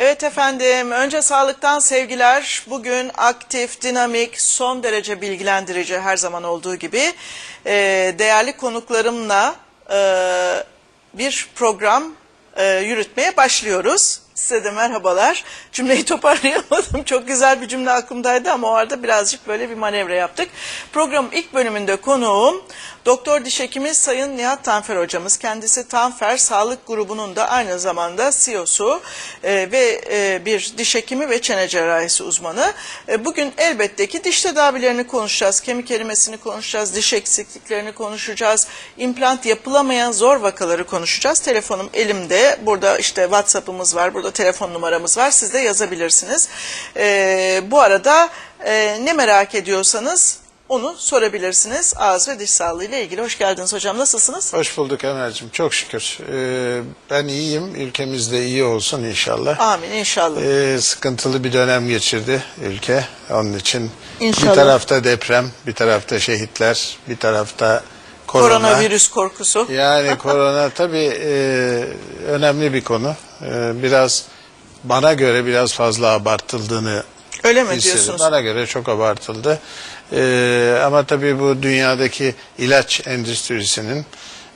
Evet efendim, önce sağlıktan sevgiler. Bugün aktif, dinamik, son derece bilgilendirici her zaman olduğu gibi e, değerli konuklarımla e, bir program e, yürütmeye başlıyoruz. Size de merhabalar. Cümleyi toparlayamadım. Çok güzel bir cümle aklımdaydı ama o arada birazcık böyle bir manevra yaptık. Programın ilk bölümünde konuğum Doktor Diş Hekimi Sayın Nihat Tanfer hocamız. Kendisi Tanfer Sağlık Grubu'nun da aynı zamanda CEO'su e, ve e, bir diş hekimi ve çene cerrahisi uzmanı. E, bugün elbette ki diş tedavilerini konuşacağız, kemik erimesini konuşacağız, diş eksikliklerini konuşacağız, implant yapılamayan zor vakaları konuşacağız. Telefonum elimde, burada işte WhatsApp'ımız var, burada telefon numaramız var, siz de yazabilirsiniz. E, bu arada e, ne merak ediyorsanız onu sorabilirsiniz. Ağız ve diş sağlığı ile ilgili. Hoş geldiniz hocam. Nasılsınız? Hoş bulduk Emel'cim. Çok şükür. Ee, ben iyiyim. Ülkemizde iyi olsun inşallah. Amin inşallah. Ee, sıkıntılı bir dönem geçirdi ülke. Onun için İnşallah. bir tarafta deprem, bir tarafta şehitler, bir tarafta korona. Koronavirüs korkusu. Yani korona tabii e, önemli bir konu. E, biraz bana göre biraz fazla abartıldığını Öyle mi hissediyorum. diyorsunuz? Bana göre çok abartıldı. E, ama tabii bu dünyadaki ilaç endüstrisinin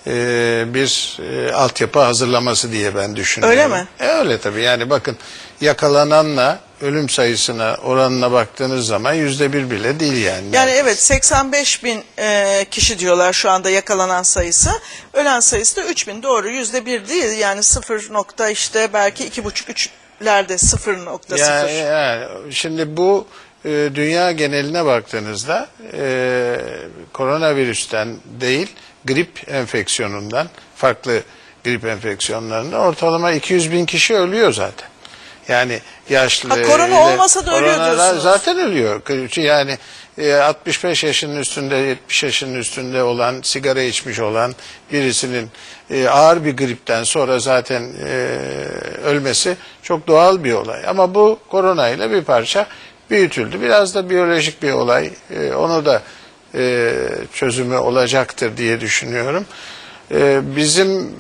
e, bir e, altyapı hazırlaması diye ben düşünüyorum. Öyle mi? E, öyle tabii. Yani bakın yakalananla ölüm sayısına oranına baktığınız zaman yüzde bir bile değil yani. Yani evet 85 bin e, kişi diyorlar şu anda yakalanan sayısı. Ölen sayısı da 3 bin doğru yüzde bir değil yani 0 nokta işte belki iki buçuk üçlerde 0.0. Yani, yani şimdi bu e, dünya geneline baktığınızda e, koronavirüsten değil grip enfeksiyonundan farklı grip enfeksiyonlarında ortalama 200 bin kişi ölüyor zaten. Yani yaşlı. Ha, korona olmasa da ölüyor diyorsunuz. Zaten ölüyor. Yani e, 65 yaşının üstünde 70 yaşının üstünde olan sigara içmiş olan birisinin e, ağır bir gripten sonra zaten e, ölmesi çok doğal bir olay. Ama bu korona ile bir parça büyütüldü. Biraz da biyolojik bir olay. E, onu da e, çözümü olacaktır diye düşünüyorum. E, bizim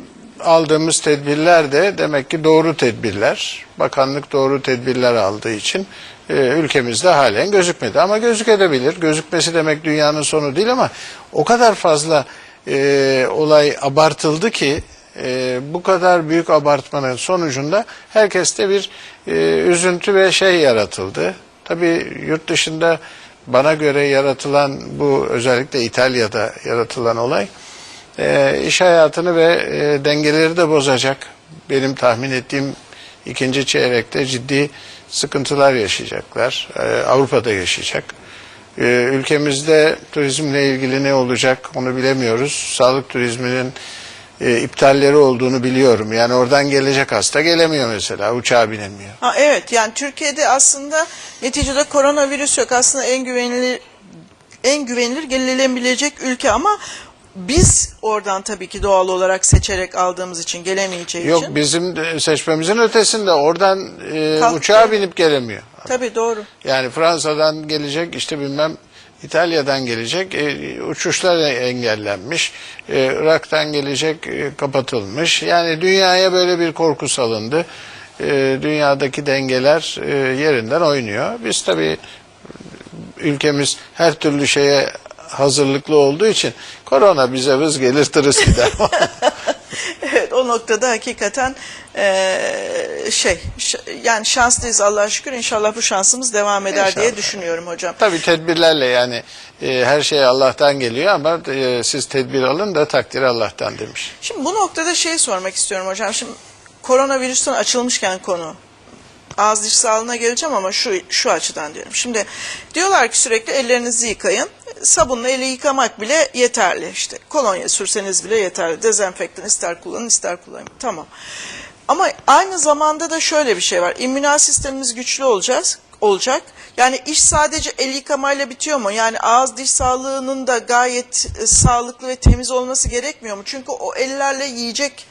aldığımız tedbirler de demek ki doğru tedbirler. Bakanlık doğru tedbirler aldığı için e, ülkemizde halen gözükmedi. Ama gözükebilir. Gözükmesi demek dünyanın sonu değil ama o kadar fazla e, olay abartıldı ki e, bu kadar büyük abartmanın sonucunda herkeste bir e, üzüntü ve şey yaratıldı. Tabii yurt dışında bana göre yaratılan bu özellikle İtalya'da yaratılan olay e, iş hayatını ve e, dengeleri de bozacak. Benim tahmin ettiğim ikinci çeyrekte ciddi sıkıntılar yaşayacaklar. E, Avrupa'da yaşayacak. E, ülkemizde turizmle ilgili ne olacak onu bilemiyoruz. Sağlık turizminin e, iptalleri olduğunu biliyorum. Yani oradan gelecek hasta gelemiyor mesela. Uçağa binemiyor. Ha, evet yani Türkiye'de aslında neticede koronavirüs yok aslında en güvenilir en güvenilir gelinebilecek ülke ama biz oradan tabii ki doğal olarak seçerek aldığımız için gelemeyeceği Yok için. bizim de seçmemizin ötesinde oradan e, Kalktı. uçağa binip gelemiyor. Tabii doğru. Yani Fransa'dan gelecek işte bilmem İtalya'dan gelecek e, uçuşlar engellenmiş. E, Irak'tan gelecek e, kapatılmış. Yani dünyaya böyle bir korku salındı. E, dünyadaki dengeler e, yerinden oynuyor. Biz tabii ülkemiz her türlü şeye hazırlıklı olduğu için korona bize vız gelir tırıs gider. Evet noktada hakikaten eee, şey yani şanslıyız Allah'a şükür inşallah bu şansımız devam eder diye İnşallah. düşünüyorum hocam. Tabii tedbirlerle yani e, her şey Allah'tan geliyor ama e, siz tedbir alın da takdir Allah'tan demiş. Şimdi bu noktada şey sormak istiyorum hocam. Şimdi koronavirüsten açılmışken konu ağız diş sağlığına geleceğim ama şu şu açıdan diyorum. Şimdi diyorlar ki sürekli ellerinizi yıkayın. Sabunla eli yıkamak bile yeterli işte. Kolonya sürseniz bile yeterli. Dezenfektan ister kullanın ister kullanın. Tamam. Ama aynı zamanda da şöyle bir şey var. İmmünal sistemimiz güçlü olacağız olacak. Yani iş sadece el yıkamayla bitiyor mu? Yani ağız diş sağlığının da gayet e, sağlıklı ve temiz olması gerekmiyor mu? Çünkü o ellerle yiyecek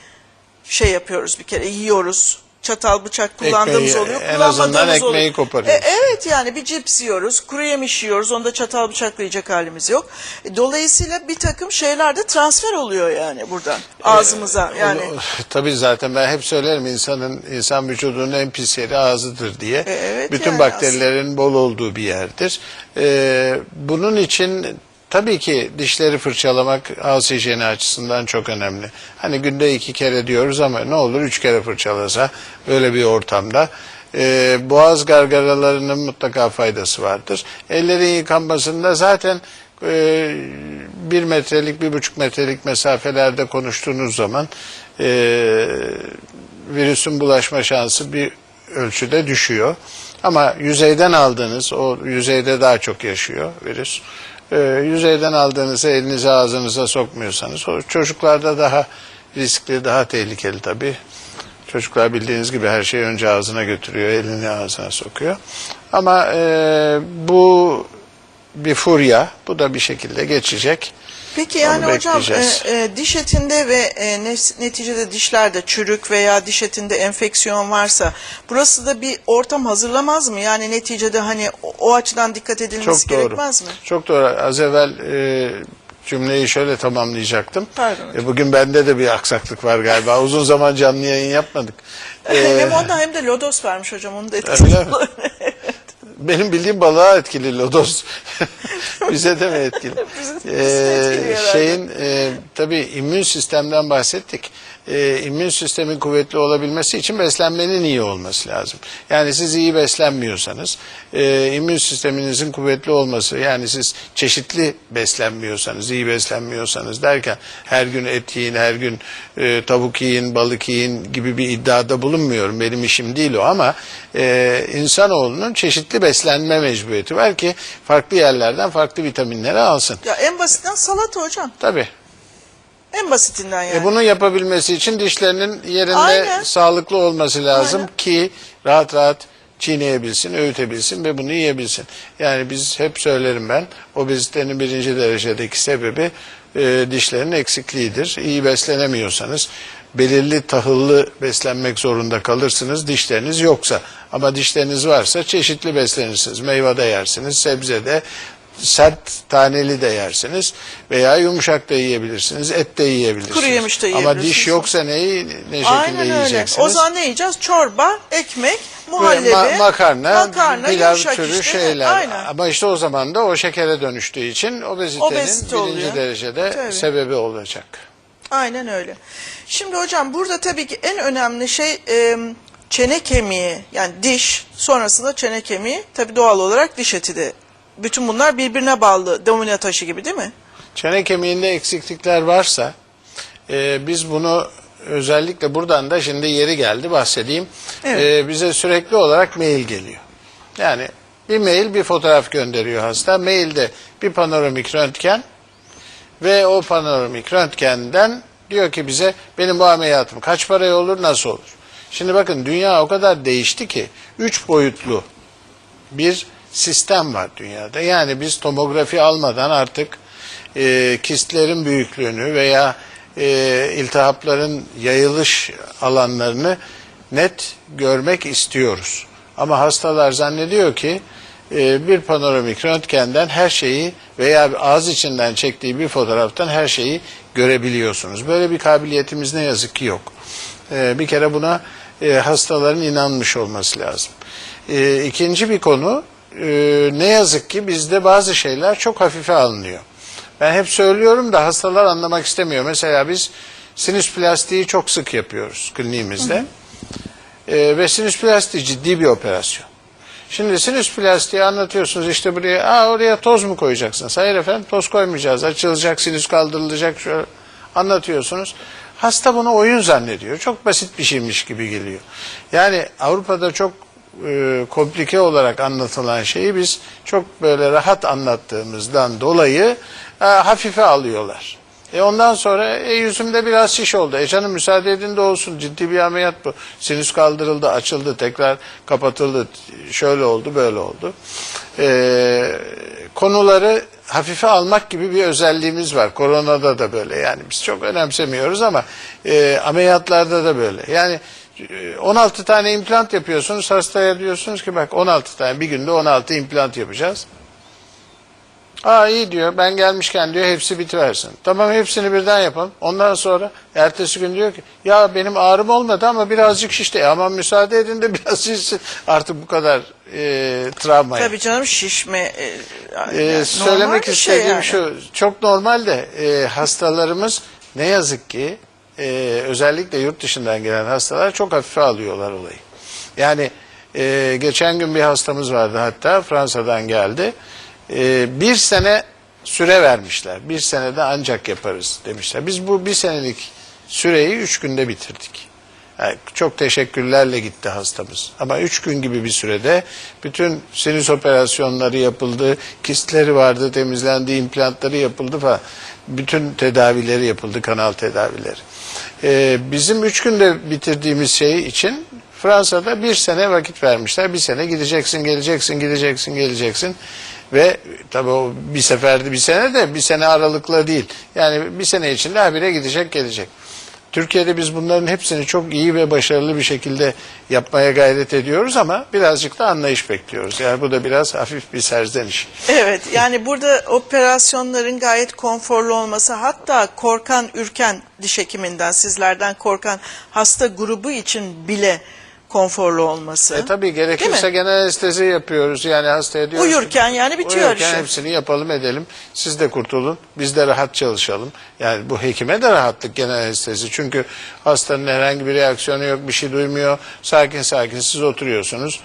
şey yapıyoruz bir kere yiyoruz. Çatal bıçak kullandığımız Ekmeği, oluyor. en azından ekmeği oluyor. koparıyoruz. E, evet yani bir cips yiyoruz, kuru yemiş yiyoruz. Onda çatal bıçakla yiyecek halimiz yok. E, Dolayısıyla bir takım şeyler de transfer oluyor yani buradan ağzımıza. Yani Onu- tabii zaten ben hep söylerim insanın insan vücudunun en pis yeri ağzıdır diye. E, evet Bütün yani bakterilerin bol olduğu bir yerdir. Ee, bunun için tabii ki dişleri fırçalamak ağız hijyeni açısından çok önemli. Hani günde iki kere diyoruz ama ne olur üç kere fırçalasa böyle bir ortamda. Ee, boğaz gargaralarının mutlaka faydası vardır. Ellerin yıkanmasında zaten e, bir metrelik, bir buçuk metrelik mesafelerde konuştuğunuz zaman e, virüsün bulaşma şansı bir ölçüde düşüyor. Ama yüzeyden aldığınız, o yüzeyde daha çok yaşıyor virüs. E, yüzeyden aldığınızı elinize ağzınıza sokmuyorsanız, o çocuklarda daha riskli, daha tehlikeli tabii. Çocuklar bildiğiniz gibi her şeyi önce ağzına götürüyor, elini ağzına sokuyor. Ama e, bu bir furya, bu da bir şekilde geçecek. Peki yani Onu hocam bekleyeceğiz. e, e, diş etinde ve e, nes- neticede dişlerde çürük veya diş etinde enfeksiyon varsa burası da bir ortam hazırlamaz mı? Yani neticede hani o, o açıdan dikkat edilmesi Çok doğru. gerekmez mi? Çok doğru. Az evvel e, cümleyi şöyle tamamlayacaktım. Pardon hocam. E, bugün bende de bir aksaklık var galiba. Uzun zaman canlı yayın yapmadık. E, hem ondan hem de lodos vermiş hocam onun da etkisi. Öyle mi? Benim bildiğim balığa etkili lodos. Bize de mi etkili? Bizi- bizi E, etkiliyor herhalde. şeyin e, tabii immün sistemden bahsettik. E, immün sistemin kuvvetli olabilmesi için beslenmenin iyi olması lazım. Yani siz iyi beslenmiyorsanız, e, immün sisteminizin kuvvetli olması, yani siz çeşitli beslenmiyorsanız, iyi beslenmiyorsanız derken her gün et yiyin, her gün e, tavuk yiyin, balık yiyin gibi bir iddiada bulunmuyorum. Benim işim değil o ama e, insanoğlunun çeşitli beslenme mecburiyeti var ki farklı yerlerden farklı vitaminleri alsın. Ya en basitinden salata hocam. Tabii. En basitinden yani. E bunu yapabilmesi için dişlerinin yerinde Aynen. sağlıklı olması lazım Aynen. ki rahat rahat çiğneyebilsin, öğütebilsin ve bunu yiyebilsin. Yani biz hep söylerim ben, obezitenin birinci derecedeki sebebi e, dişlerin eksikliğidir. İyi beslenemiyorsanız belirli tahıllı beslenmek zorunda kalırsınız dişleriniz yoksa. Ama dişleriniz varsa çeşitli beslenirsiniz. Meyve de yersiniz, sebze de, sert taneli de yersiniz veya yumuşak da yiyebilirsiniz, et de yiyebilirsiniz. Kuru yemiş de Ama yiyebilirsiniz. diş yoksa neyi ne şekilde Aynen öyle. yiyeceksiniz? O zaman ne yiyeceğiz? Çorba, ekmek, muhallebi, ma- makarna, makarna, pilav türü işte. şeyler. Aynen. Ama işte o zaman da o şekere dönüştüğü için obezitenin Obezite birinci oluyor. derecede Tabii. sebebi olacak. Aynen öyle. Şimdi hocam burada tabii ki en önemli şey e, çene kemiği yani diş sonrasında çene kemiği tabii doğal olarak diş eti de. Bütün bunlar birbirine bağlı domino taşı gibi değil mi? Çene kemiğinde eksiklikler varsa e, biz bunu özellikle buradan da şimdi yeri geldi bahsedeyim. Evet. E, bize sürekli olarak mail geliyor. Yani bir mail bir fotoğraf gönderiyor hasta. Mailde bir panoramik röntgen ve o panoramik röntgenden diyor ki bize benim bu ameliyatım kaç paraya olur nasıl olur? Şimdi bakın dünya o kadar değişti ki üç boyutlu bir sistem var dünyada. Yani biz tomografi almadan artık e, kistlerin büyüklüğünü veya e, iltihapların yayılış alanlarını net görmek istiyoruz. Ama hastalar zannediyor ki e, bir panoramik röntgenden her şeyi veya ağız içinden çektiği bir fotoğraftan her şeyi görebiliyorsunuz. Böyle bir kabiliyetimiz ne yazık ki yok. E, bir kere buna e, hastaların inanmış olması lazım. E, ikinci bir konu e, ne yazık ki bizde bazı şeyler çok hafife alınıyor. Ben hep söylüyorum da hastalar anlamak istemiyor. Mesela biz sinüs plastiği çok sık yapıyoruz kliniğimizde. E, ve sinüs plastiği ciddi bir operasyon. Şimdi sinüs plastiği anlatıyorsunuz işte buraya Aa, oraya toz mu koyacaksınız? Hayır efendim toz koymayacağız. Açılacak sinüs kaldırılacak şöyle anlatıyorsunuz. Hasta bunu oyun zannediyor. Çok basit bir şeymiş gibi geliyor. Yani Avrupa'da çok e, komplike olarak anlatılan şeyi biz çok böyle rahat anlattığımızdan dolayı e, hafife alıyorlar. E ondan sonra e, yüzümde biraz şiş oldu. E canım müsaade edin de olsun. Ciddi bir ameliyat bu. Sinüs kaldırıldı, açıldı, tekrar kapatıldı. Şöyle oldu, böyle oldu. E, konuları hafife almak gibi bir özelliğimiz var. Koronada da böyle. Yani biz çok önemsemiyoruz ama e, ameliyatlarda da böyle. Yani 16 tane implant yapıyorsunuz. Hastaya diyorsunuz ki bak 16 tane bir günde 16 implant yapacağız. Aa iyi diyor. Ben gelmişken diyor hepsi bitiversin. Tamam hepsini birden yapalım. Ondan sonra ertesi gün diyor ki ya benim ağrım olmadı ama birazcık şişti. E, ama müsaade edin de biraz şişsin. Artık bu kadar e, travmaya. Tabii canım şişme. e, Ee, yani normal söylemek şey istediğim yani. şu, çok normal de e, hastalarımız ne yazık ki e, özellikle yurt dışından gelen hastalar çok hafife alıyorlar olayı. Yani e, geçen gün bir hastamız vardı hatta Fransa'dan geldi. E, bir sene süre vermişler. Bir senede ancak yaparız demişler. Biz bu bir senelik süreyi üç günde bitirdik. Yani çok teşekkürlerle gitti hastamız. Ama üç gün gibi bir sürede bütün sinüs operasyonları yapıldı, kistleri vardı, temizlendi, implantları yapıldı falan. Bütün tedavileri yapıldı, kanal tedavileri. Ee, bizim üç günde bitirdiğimiz şey için Fransa'da bir sene vakit vermişler. Bir sene gideceksin, geleceksin, gideceksin, geleceksin. Ve tabii o bir seferde bir sene de bir sene aralıkla değil. Yani bir sene içinde habire gidecek, gelecek. Türkiye'de biz bunların hepsini çok iyi ve başarılı bir şekilde yapmaya gayret ediyoruz ama birazcık da anlayış bekliyoruz. Yani bu da biraz hafif bir serzeniş. Evet yani burada operasyonların gayet konforlu olması hatta korkan ürken diş hekiminden sizlerden korkan hasta grubu için bile konforlu olması. E tabii gerekirse mi? genel anestezi yapıyoruz. Yani hastaya diyoruz ki, Uyurken yani bitiyor uyurken işi. hepsini yapalım edelim. Siz de kurtulun. Biz de rahat çalışalım. Yani bu hekime de rahatlık genel anestezi. Çünkü hastanın herhangi bir reaksiyonu yok, bir şey duymuyor. Sakin sakin siz oturuyorsunuz.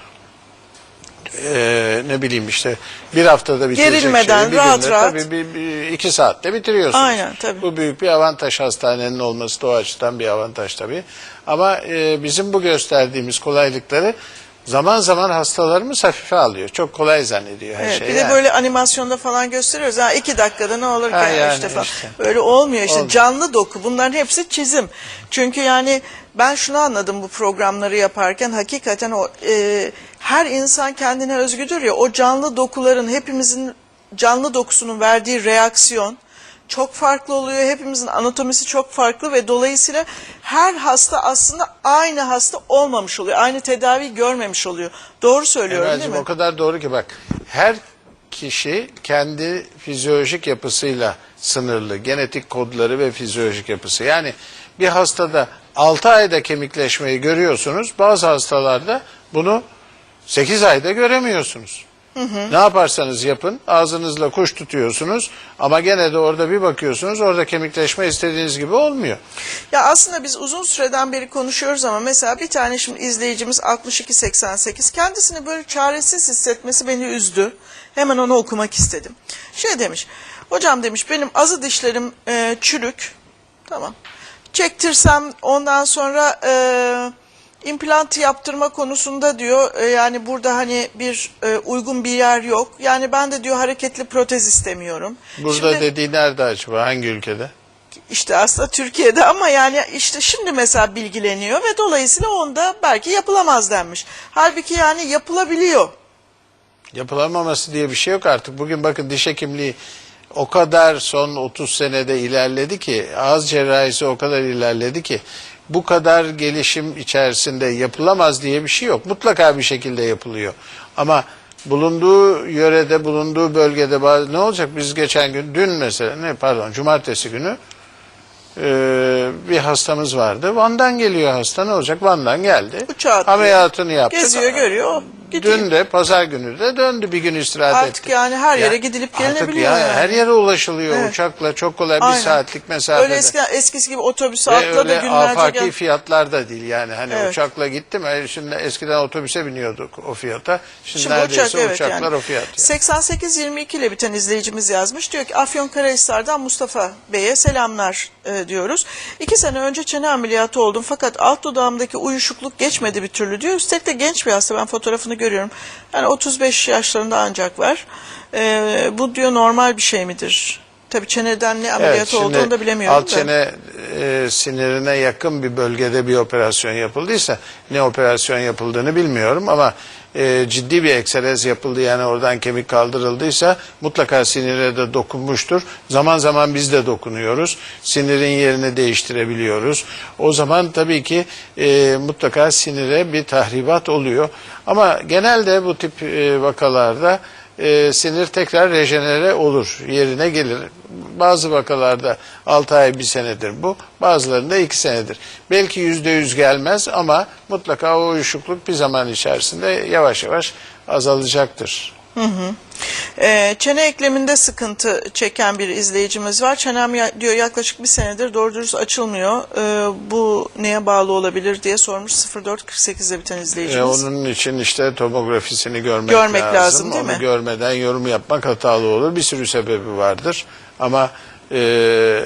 Ee, ne bileyim işte bir haftada bitirecek Gerilmeden, şeyi bir rahat günde, rahat. Tabii bir, bir- iki saatte bitiriyorsunuz. Aynen, tabii. Bu büyük bir avantaj hastanenin olması da o açıdan bir avantaj tabii. Ama e, bizim bu gösterdiğimiz kolaylıkları zaman zaman hastalarımız hafife alıyor. Çok kolay zannediyor her Evet, şey. bir de yani. böyle animasyonda falan gösteriyoruz. Ha iki dakikada ne olur ki Ha, ya yani işte falan. işte. Böyle olmuyor işte Olmuyor. canlı doku bunların hepsi çizim. Çünkü yani ben şunu anladım bu programları yaparken hakikaten o e, her insan kendine özgüdür ya o canlı dokuların hepimizin canlı dokusunun verdiği reaksiyon çok farklı oluyor. Hepimizin anatomisi çok farklı ve dolayısıyla her hasta aslında aynı hasta olmamış oluyor. Aynı tedavi görmemiş oluyor. Doğru söylüyorum Emel'cim, değil mi? o kadar doğru ki bak her kişi kendi fizyolojik yapısıyla sınırlı. Genetik kodları ve fizyolojik yapısı. Yani bir hastada 6 ayda kemikleşmeyi görüyorsunuz. Bazı hastalarda bunu 8 ayda göremiyorsunuz. Ne yaparsanız yapın ağzınızla kuş tutuyorsunuz ama gene de orada bir bakıyorsunuz orada kemikleşme istediğiniz gibi olmuyor. Ya aslında biz uzun süreden beri konuşuyoruz ama mesela bir tane şimdi izleyicimiz 6288 kendisini böyle çaresiz hissetmesi beni üzdü. Hemen onu okumak istedim. Şey demiş. Hocam demiş benim azı dişlerim e, çürük. Tamam. Çektirsem ondan sonra e, implant yaptırma konusunda diyor e, yani burada hani bir e, uygun bir yer yok. Yani ben de diyor hareketli protez istemiyorum. Burada Şimdi- dediği nerede acaba hangi ülkede? işte aslında Türkiye'de ama yani işte şimdi mesela bilgileniyor ve dolayısıyla onda belki yapılamaz denmiş. Halbuki yani yapılabiliyor. Yapılamaması diye bir şey yok artık. Bugün bakın diş hekimliği o kadar son 30 senede ilerledi ki, ağız cerrahisi o kadar ilerledi ki bu kadar gelişim içerisinde yapılamaz diye bir şey yok. Mutlaka bir şekilde yapılıyor. Ama bulunduğu yörede, bulunduğu bölgede bazı, ne olacak? Biz geçen gün, dün mesela, ne pardon, cumartesi günü e, bir hastamız vardı. Van'dan geliyor hasta. Ne olacak? Van'dan geldi. Uçağa atlıyor. Ameliyatını yaptık. Geziyor görüyor gidiyor. Dün de pazar günü de döndü bir gün istirahat Artık etti. yani her yere gidilip Artık gelinebiliyor ya yani. Her yere ulaşılıyor Evet. uçakla çok kolay bir Aynen. saatlik mesafede. Öyle eski, eskisi gibi otobüse Ve atla da öyle günlerce afaki gel. fiyatlar da değil yani hani Evet. uçakla gittim e, şimdi eskiden otobüse biniyorduk o fiyata şimdi, Şimdi neredeyse uçak evet uçaklar yani. o fiyat. yani. 8822 ile biten izleyicimiz yazmış. Diyor ki Afyonkarahisar'dan Mustafa Bey'e selamlar e, diyoruz. İki sene önce çene ameliyatı oldum fakat alt dudağımdaki uyuşukluk geçmedi bir türlü diyor. Üstelik de genç bir hasta ben fotoğrafını görüyorum. Yani 35 yaşlarında ancak var. E, bu diyor normal bir şey midir? Tabii çeneden ne Evet, ameliyatı şimdi olduğunu da bilemiyorum alt da. çene e, sinirine yakın bir bölgede bir operasyon yapıldıysa ne operasyon yapıldığını bilmiyorum ama e, ciddi bir ekserez yapıldı yani oradan kemik kaldırıldıysa mutlaka sinire de dokunmuştur. Zaman zaman biz de dokunuyoruz. Sinirin yerini değiştirebiliyoruz. O zaman tabii ki e, mutlaka sinire bir tahribat oluyor. Ama genelde bu tip e, vakalarda e, sinir tekrar rejenere olur, yerine gelir. Bazı vakalarda 6 ay bir senedir bu, bazılarında 2 senedir. Belki yüzde yüz gelmez ama mutlaka o uyuşukluk bir zaman içerisinde yavaş yavaş azalacaktır. Ee, çene ekleminde sıkıntı çeken bir izleyicimiz var. Çenem ya- diyor yaklaşık bir senedir doğru dürüst açılmıyor. Ee, bu neye bağlı olabilir diye sormuş 0448'de biten E, izleyicimiz. onun için işte tomografisini görmek, Görmek lazım, değil Onu mi? görmeden yorum yapmak hatalı olur. Bir sürü sebebi vardır ama e,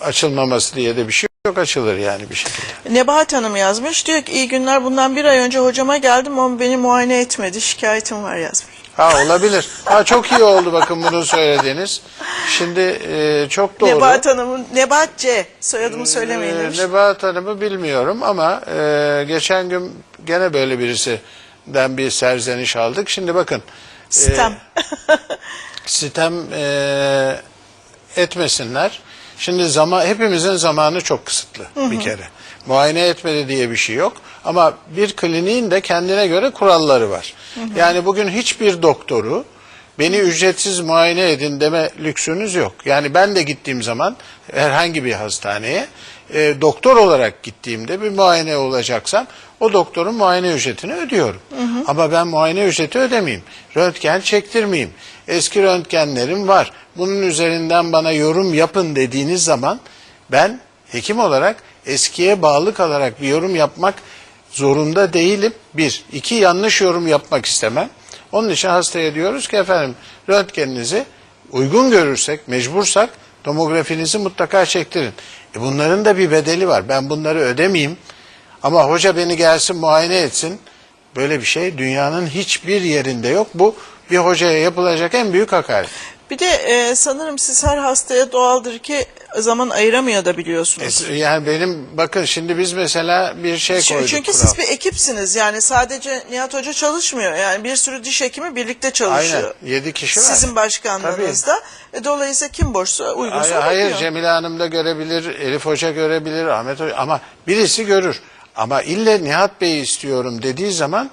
açılmaması diye de bir şey yok. Açılır yani bir şekilde. Nebahat Hanım yazmış. Diyor ki iyi günler bundan bir ay önce hocama geldim ama beni muayene etmedi. Şikayetim var yazmış. Ha olabilir. Ha çok iyi oldu bakın bunu söylediğiniz. Şimdi e, çok doğru. Nebahat Hanım'ın Nebahat C. Soyadımı söylemeyin demiş. Nebahat Hanım'ı bilmiyorum ama e, geçen gün gene böyle birisinden bir serzeniş aldık. Şimdi bakın. Sitem. sitem e, etmesinler. Şimdi zaman hepimizin zamanı çok kısıtlı bir kere. Muayene etmedi diye bir şey yok. Ama bir kliniğin de kendine göre kuralları var. Yani bugün hiçbir doktoru beni ücretsiz muayene edin deme lüksünüz yok. Yani ben de gittiğim zaman herhangi bir hastaneye e, doktor olarak gittiğimde bir muayene olacaksam o doktorun muayene ücretini ödüyorum. Ama ben muayene ücreti ödemeyeyim. Röntgen çektirmeyeyim. Eski röntgenlerim var. Bunun üzerinden bana yorum yapın dediğiniz zaman ben hekim olarak eskiye bağlı kalarak bir yorum yapmak zorunda değilim. Bir. iki yanlış yorum yapmak istemem. Onun için hastaya diyoruz ki efendim röntgeninizi uygun görürsek, mecbursak tomografinizi mutlaka çektirin. E bunların da bir bedeli var. Ben bunları ödemeyeyim. Ama hoca beni gelsin muayene etsin. Böyle bir şey dünyanın hiçbir yerinde yok. Bu bir hocaya yapılacak en büyük hakaret. Bir de e, sanırım siz her hastaya doğaldır ki zaman ayıramıyor da biliyorsunuz. Es- Yani benim bakın şimdi biz mesela bir şey koyduk. Çünkü kural. siz bir ekipsiniz yani sadece Nihat Hoca çalışmıyor yani bir sürü diş hekimi birlikte çalışıyor. Aynen. Yedi kişi var. Sizin başkanlığınızda. E, dolayısıyla kim boşsa uygunsa Hayır, hayır. Cemile Hanım da görebilir, Elif Hoca görebilir, Ahmet Hoca ama birisi görür. Ama ille Nihat Bey'i istiyorum dediği zaman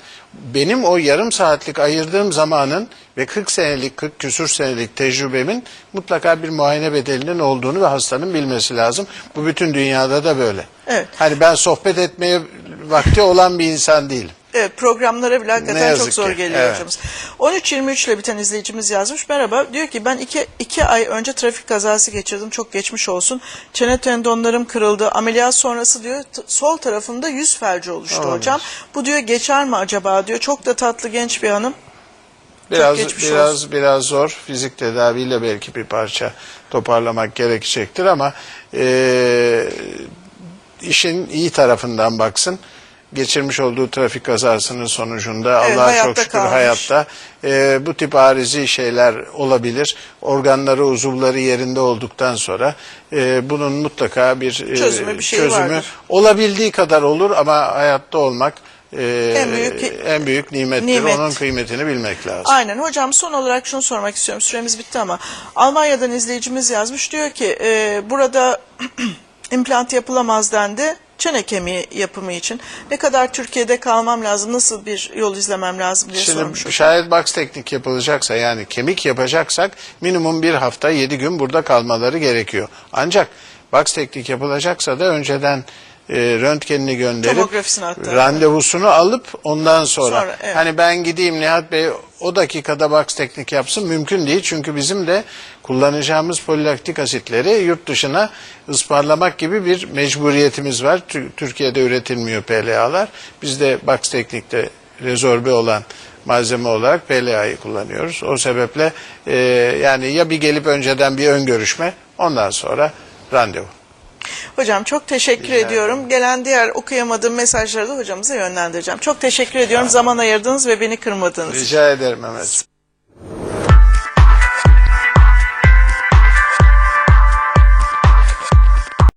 benim o yarım saatlik ayırdığım zamanın ve 40 senelik, 40 küsur senelik tecrübemin mutlaka bir muayene bedelinin olduğunu ve hastanın bilmesi lazım. Bu bütün dünyada da böyle. Evet. Hani ben sohbet etmeye vakti olan bir insan değilim. Evet programlara bile hakikaten çok zor ki, geliyor evet. hocamız. 13.23 ile biten izleyicimiz yazmış. Merhaba diyor ki ben iki, iki ay önce trafik kazası geçirdim. Çok geçmiş olsun. Çene tendonlarım kırıldı. Ameliyat sonrası diyor sol tarafımda yüz felci oluştu Olabilir. hocam. Bu diyor geçer mi acaba diyor. Çok da tatlı genç bir hanım. Biraz biraz olsun. biraz zor. Fizik tedaviyle belki bir parça toparlamak gerekecektir ama eee, işin iyi tarafından baksın. Geçirmiş olduğu trafik kazasının sonucunda Evet, Allah'a çok şükür kalmış. hayatta eee, bu tip arizi şeyler olabilir. Organları, uzuvları yerinde olduktan sonra eee, bunun mutlaka bir eee, Çözümü, bir şeyi çözümü vardır. olabildiği kadar olur ama hayatta olmak eee, En büyük- en büyük nimettir. Nimet. Onun kıymetini bilmek lazım. Aynen hocam son olarak şunu sormak istiyorum. Süremiz bitti ama Almanya'dan izleyicimiz yazmış. Diyor ki e, burada implant yapılamaz dendi. Çene kemiği yapımı için. Ne kadar Türkiye'de kalmam lazım, nasıl bir yol izlemem lazım diye Şimdi sormuş. şayet box teknik yapılacaksa yani kemik yapacaksak minimum bir hafta yedi gün burada kalmaları gerekiyor. Ancak box teknik yapılacaksa da önceden e, röntgenini gönderip Tomografisini hatta. randevusunu alıp ondan sonra, Sonra, evet. hani ben gideyim Nihat Bey o dakikada box teknik yapsın mümkün değil. Çünkü bizim de kullanacağımız polilaktik asitleri yurt dışına ısmarlamak gibi bir mecburiyetimiz var. Tü- Türkiye'de üretilmiyor PLA'lar. Biz de box teknikte rezorbe olan malzeme olarak PLA'yı kullanıyoruz. O sebeple e, yani ya bir gelip önceden bir ön görüşme ondan sonra randevu. Hocam çok teşekkür Rica ediyorum. Gelen diğer okuyamadığım mesajları da hocamıza yönlendireceğim. Çok teşekkür ediyorum. Zaman ayırdınız ve beni kırmadınız. Rica ederim Mehmet.